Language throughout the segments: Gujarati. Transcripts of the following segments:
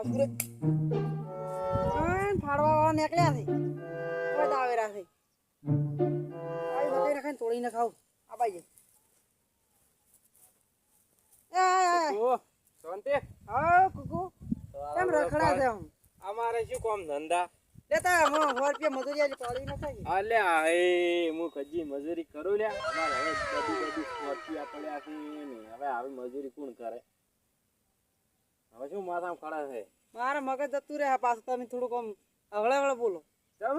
મજૂરે આન ફાડવા નીકળ્યા છે. કોઈ દાવે રાખે આવી બતાવી રાખે ને તોડીને ખાવ આ એ, ઓ, શાંતિ? હા કુકુ. કેમ રખડા છે હું અમારે શું કામ ધંધા? લેતા હું સો રૂપિયા મજૂરી આજે તોડી નાખાય અલ્યા હે હું કજી મજૂરી કરું લ્યા અમારે હવે બધી બધી સ્કોર્પિયા પડ્યા છે હવે આવી મજૂરી કોણ કરે? હવે શું માથા ખડા છે? મારા મગજ જતું રહે પાછું તમે થોડુંક આમ અવળે અવળે બોલો. ચમ?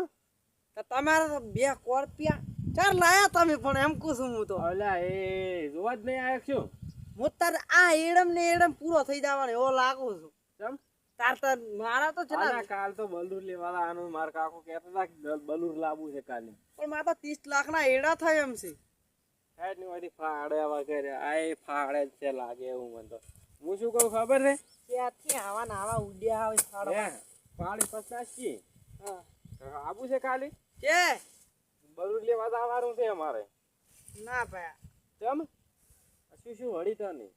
તો તમારે બે કોરપિયા ચાર લાયા તમે પણ એમ કહું છું હું તો. અલ્યા એ જોવા જ નહીં આવ્યો શું? હું તાર આ એડમ ને એડમ પૂરો થઈ જવાનો એવો લાગુ છું. ચમ? તાર તાર મારા તો છેલ્લા કાલ તો બલૂર લેવાલા આનું માર કાકો કહેતા હતા કે બલ- બલૂર લાવવું છે કાલે. પણ મારા તો ત્રીસ લાખ ના એડા થાય એમ છે. સાઈડની માંથી ફાડે વગેરે આ ફાડે જ છે લાગે એવું મને તો. હું શું કહું ખબર છે? ત્યાંથી આવા ને આવા ઉડ્યા આવે ફાડો હે, પાડી પચાસ. હા. આવું છે ખાલી? કે બલૂર લેવા આવવાનું છે અમારે. ના ભાઈ. ચમ? શું શું વળી તને?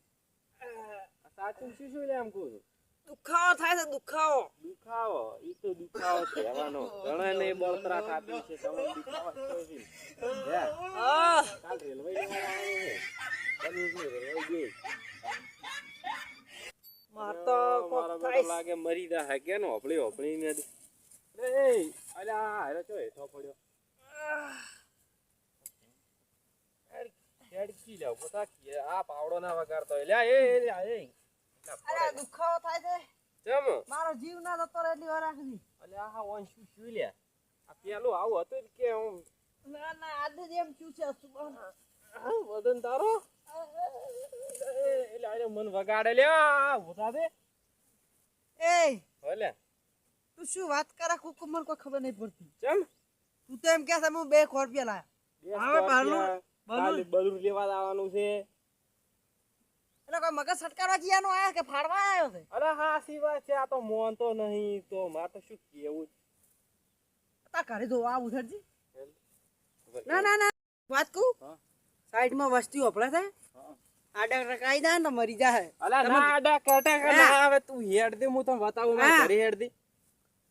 સાચું શું શું લે આમ કહું છું? દુખાવો થાય છે દુખાવો. દુખાવો? ઈ તો દુખાવો કહેવાનો ઘણા ને બળતરા ખાતી છે તમે દુખાવો છે હે, કાલ રેલવે જવાનું છે. રેલવે ગઈ. માર તો કોક થાય. લાગે મરી દા હે કે નો હોપળી હોપળી ને એ અલ્યા હેરો ચો હેઠો પડ્યો. હેડકી લાવ પોતા કી આ પાવડો ના વગાડતો લ્યા એ એ લ્યા એ. અરે દુખાવો થાય છે. ચમ? મારો જીવ ના જતો રહે એટલી રાખની રાખી અલ્યા આ વન શું શું લ્યા આ પેલું આવું હતું કે હું ના ના આજે જ એમ થયું છે સુબાન વદન તારો? એટલે મન વગાડે લ્યા ઊભા દે એ ભલે તું શું વાત કરે કોઈ ખબર નહીં પડતી. ચમ? તું તો એમ કે છે હું બે સો રૂપિયા લાયા હવે બલૂન- સ્કોર્પિયા, કાલે લેવા આવવાનું છે. એટલે કોઈ મગજ સટકારવા જીયાનો આયા કે ફાડવા આવ્યો છે? અરે હા સિવાય છે આ તો મોન તો નહીં તો મારે તો શું કેવું તા ઘરે ના ના ના વાત કહું. સાઈડમાં વસ્તી વપરાય છે. આડા રકાઈ જાય ને મરી જાય અલા ના આડા કટા હા. આવે તું હેડ દે હું તને બતાવું મારા ઘરે હેડ દે.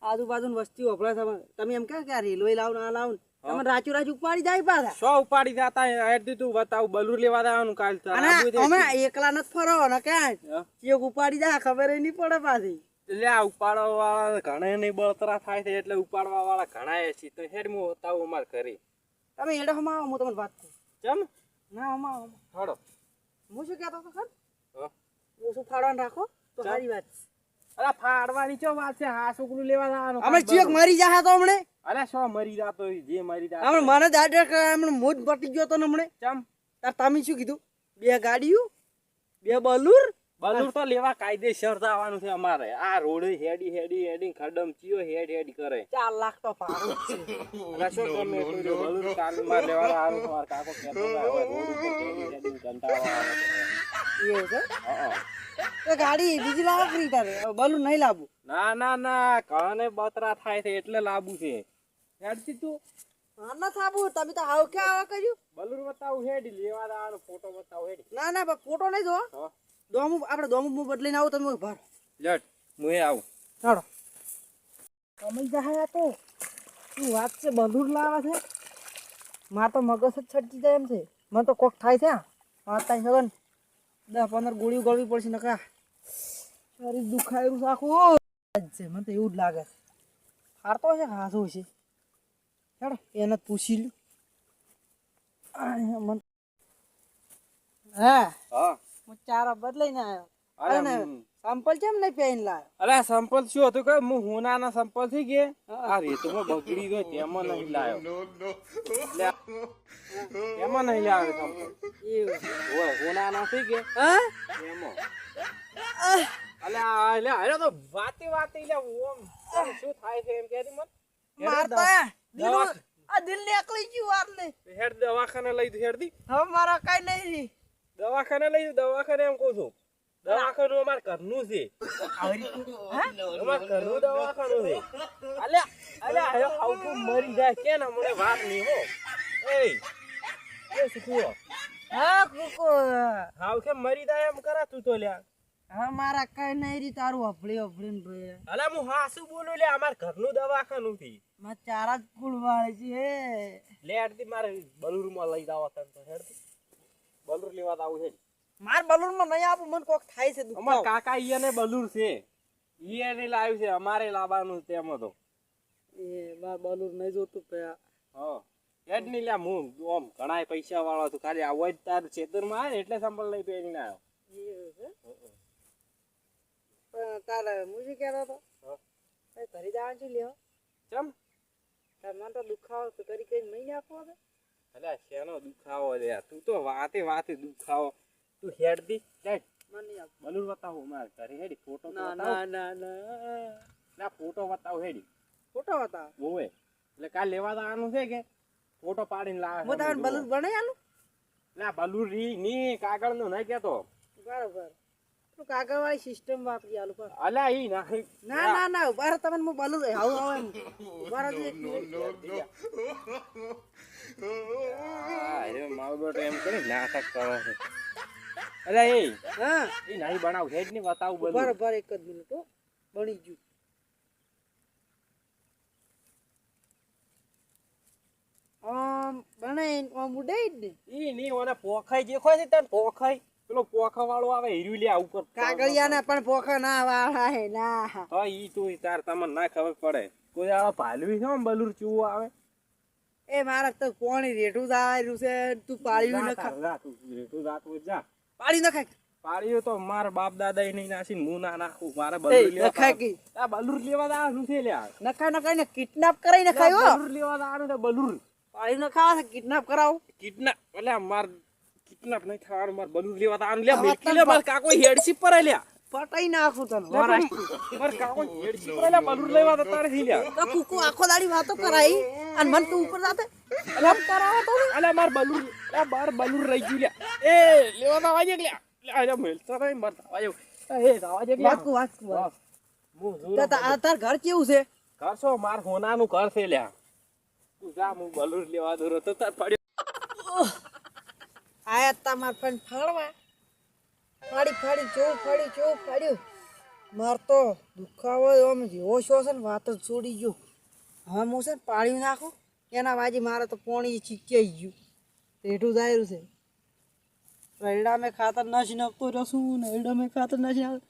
આજુબાજુ વસ્તી વપરાય છે. તમે એમ કહે કે રેલવે લાવ ના લાવ તમે રાચુ રાચુ ઉપાડી જાય પાછા. સો ઉપાડી જાતા? હેડ બતાવું બલૂર લેવા કાલ. અમે એકલા ન ફરો ને ક્યાં. ચેક ઉપાડી જાય ખબર નહીં પડે પાછી. એટલે આ ઉપાડવા વાળા ઘણા નહીં બળતરા થાય છે એટલે ઉપાડવા વાળા ઘણા છે. તો હેડ હું બતાવું અમાર ઘરે. તમે હેડો હમા આવો હું તમને વાત કરું. ચમ? ના ઓમાં ફાડો હડો. હું શું કહેતો હતો ખર હું. શું ફાડવાનું રાખો? તો. સારી વાત છે. અરે ફાડવાની ચો વાત છે? હા છોકરું લેવા આવવાનું અમે ચેક મરી જા તો હમણે? અરે સો મરી જાતો તો જે મરી જા હમણે મને દાડે હમણે મોજ પટી ગયો તો ને હમણે? ચમ. તાર તમે શું કીધું? બે ગાડીઓ બે બલૂર બલૂર તો લેવા કાયદેસર આવવાનું છે અમારે. આ રોડ હેડી હેડી હેડી ખડમ ચિયો હેડ હેડ કરે. ચાર લાખ તો છે. અને તમે બલૂર કારમાં લેવા આવવાનું તમાર કાકો કહેતો હતા, હવે હેડી કંટાળો ગાડી બીજી લાકડી તારે. હવે નહીં લાવું ના ના ના કને બતરા થાય છે એટલે લાવું છે. હેડતી તું. ના સાબુ તમે તો આવ કે આવા કર્યું? બલૂર બતાવું હેડી. લેવા ફોટો બતાવું હેડી. ના ના ફોટો નહીં જો દોમું આપણે દોમુ બદલીને આવો તમે ભર લટ હું એ આવું. ચાલો. તમે જાય તો. શું વાત છે બંધુર લાવે છે. માર તો મગજ જ છટકી જાય એમ છે. મને તો કોક થાય છે વાત થાય સગન દસ પંદર ગોળીઓ ગળવી પડશે નકા શરીર દુખાયું છે આખું. છે મને તો એવું જ લાગે હારતો છે હાથો છે. ચાલો એને પૂછી લ્યું. આ મન હા. હા. હું ચારો બદલાઈને આવ્યો અરે. સંપલ કેમ નહીં પહેરીને લાવ્યો અરે સંપલ શું હતું કે હું હોનાના સંપલથી કે આ રેતમાં બગડી ગયો તેમાં નહીં લાવ્યો તેમાં નહીં લાવ્યો સંપલ ઓય હોનાના થઈ કે એમાં અરે તો વાતે વાતે લે ઓમ. શું થાય છે એમ આ દિલ દવા- આ દિલ ને અકળી ગયું હેડ દવાખાને લઈ હેડ દી હવે મારા કઈ નહીં દવાખાને લઈ દવાખાને એમ કહું છું. દવાખાનું અમારે ઘરનું છે. અમારે ઘરનું દવાખાનું છે. અલ્યા અલ્યા હવે મરી જાય કે ને મને વાત નહીં હો. એ એ સુખુઓ. હા કુકુ હાવ કે મરી જાય એમ કરા તું તો લ્યા. હવે મારા કઈ નહીં રી તારું અફળી અફળી ને ભાઈ. અલા હું હાસુ બોલું લે અમાર ઘરનું દવાખાનું થી મારે ચારા જ ફૂલ વાળે છે લે હેડતી મારે બલુરમાં લઈ જાવ તને તો હેડતી. બલુર લેવા આવું છે માર બલૂનમાં નહીં આપું મને કોક થાય છે અમાર કાકા ઈયાને બલુર છે. ઈયાને લાવ્યું છે અમારે લાવવાનું તેમ તો એ માર બલુર નહીં જોતું પયા હા. હેડ નહીં લ્યા હું ઓમ ઘણાય પૈસા વાળો છું ખાલી આવો જ તાર ખેતરમાં આવે એટલે સંભળ લઈ પહેરીને આવ્યો પણ તારે હું શું કહેતો હતો ઘરે જવાનું છું લ્યો. ચમ? તાર મને તો દુખાવો તો કરી કરી મહિને આપવો હતો અલ્યા શેનો દુખાવો લે તું તો વાતે વાતે દુખાવો. તું હેડ દી હેડ મને બલુર બતાવો માર ઘરે હેડી. ફોટો ના ના ના ના. ના ફોટો બતાવો હેડી. ફોટો હતા બોવે એટલે કાલ લેવા જવાનું છે કે? ફોટો પાડીને લાવે. હું બલુર બલૂન બનાવી આલું? ના બલુર રી ની કાગળનું નહીં કેતો. બરાબર. તું સિસ્ટમ વાપરી આલું પણ અલ્યા ઈ નાખી ના ના ના ઊભા રહો તમે હું બલૂન આવું આવું ઊભા રહો એક. મારો બેટો એમ કરી નાટક કરે. છે અલ્યા એ હા. એ નહીં બનાવ હેડની બતાવું રહો, એક જ મિનિટ હો. બની ગયું. આમ બનાવીને આમ ઉડાઈ જ ને. ઈ ની ઓને પોખાઈ ખોય છે તને પોખાઈ. પેલો પોખા વાળો આવે હીરું લે આ ઉપર. કાગળિયાના પણ પોખા ના વાળા હે ના. તો ઈ તો તાર તમને ના ખબર પડે. કોઈ આ ભાલવી છે બલુર ચૂવો આવે? એ મારા તો કોણી રેઠું દાર્યું છે તું પાળ્યું ન ખા જા રાત હોય જા. પાળી ન ખાય પાળ્યું તો માર બાપ દાદા એ નહીં નાસી હું ના નાખું મારે બલુર લેવા નખાય કી? આ બલુર લેવા દાવાનું છે લ્યા. નખાય નખાય ને કિડનેપ કરાઈ ન ખાયો બલુર લેવા દાવાનું તો બલુર. પાળી ન ખાવા કિડનેપ કરાવો. કિડનેપ એટલે માર કિડનેપ નહીં થવાનું મારે બનવું લેવા દાવાનું લે મેકી લે તો માર કાકો હેડશીપ પર લ્યા. પટાઈ નાખું તને પણ કાકો હેડશીપ પર લ્યા બલુર લેવા તો તારે થી લ્યા. તો કુકુ આખો દાડી વાતો કરાઈ અને મન તું ઉપર જાતે એમ કરાવો તો અલે માર બલુર આ બાર બલુર રહી ગયું લ્યા. એ લેવા દાવા જે લ્યા અરે મેલતો નહીં માર દાવા એ દાવા જે લ્યા વાત. હું તો તા- આ તાર ઘર કેવું છે? ઘર છો માર હોનાનું ઘર છે લ્યા. તું જા હું બલુર લેવા દોરો તો તાર પડ્યો. આયા તમાર પણ ફાળવા. ફાડી ફાડી, જોઉં, ફાડી ચો ફાડ્યું. માર તો દુખાવો આમ જેવો છો છે ને, વાત જ છોડી ગયો. હવે હું છે ને પાણી નાખું. એના વાજી મારે તો પોણી ચીક્યાઈ ગયું. પેટું દાયરું છે. રૈડા મેં ખાતર નાસી નાખતો રસું ને રૈડા મેં ખાતર નાસી નાખતો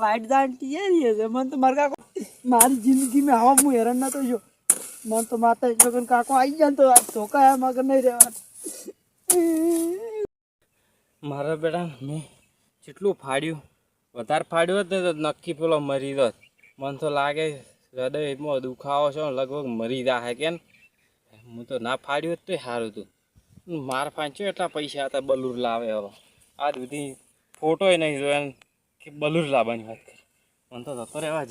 વાઈટ દાણ ટીએ છે મને તો મારા કાકો મારી જિંદગીમાં આવા હું હેરાન નતો જો મને તો માતા કાકો આવી જાય તો આ ધોકા મગર નહીં રહેવાનું. મારા બેટા, મેં જેટલું ફાડ્યું, વધારે ફાડ્યું હોત ને તો નક્કી પેલો મરી દોત મને તો લાગે હૃદયમાં દુખાવો છે, લગભગ મરી જાય કેમ? હું તો ના ફાડ્યું તોય સારું હતું. માર ફાંચ્યો એટલા પૈસા હતા બલુર લાવે હવે. આ સુધી ફોટોય નહીં જોયા કે બલુર લાવવાની વાત કરી. મને તો જતો રહેવા જ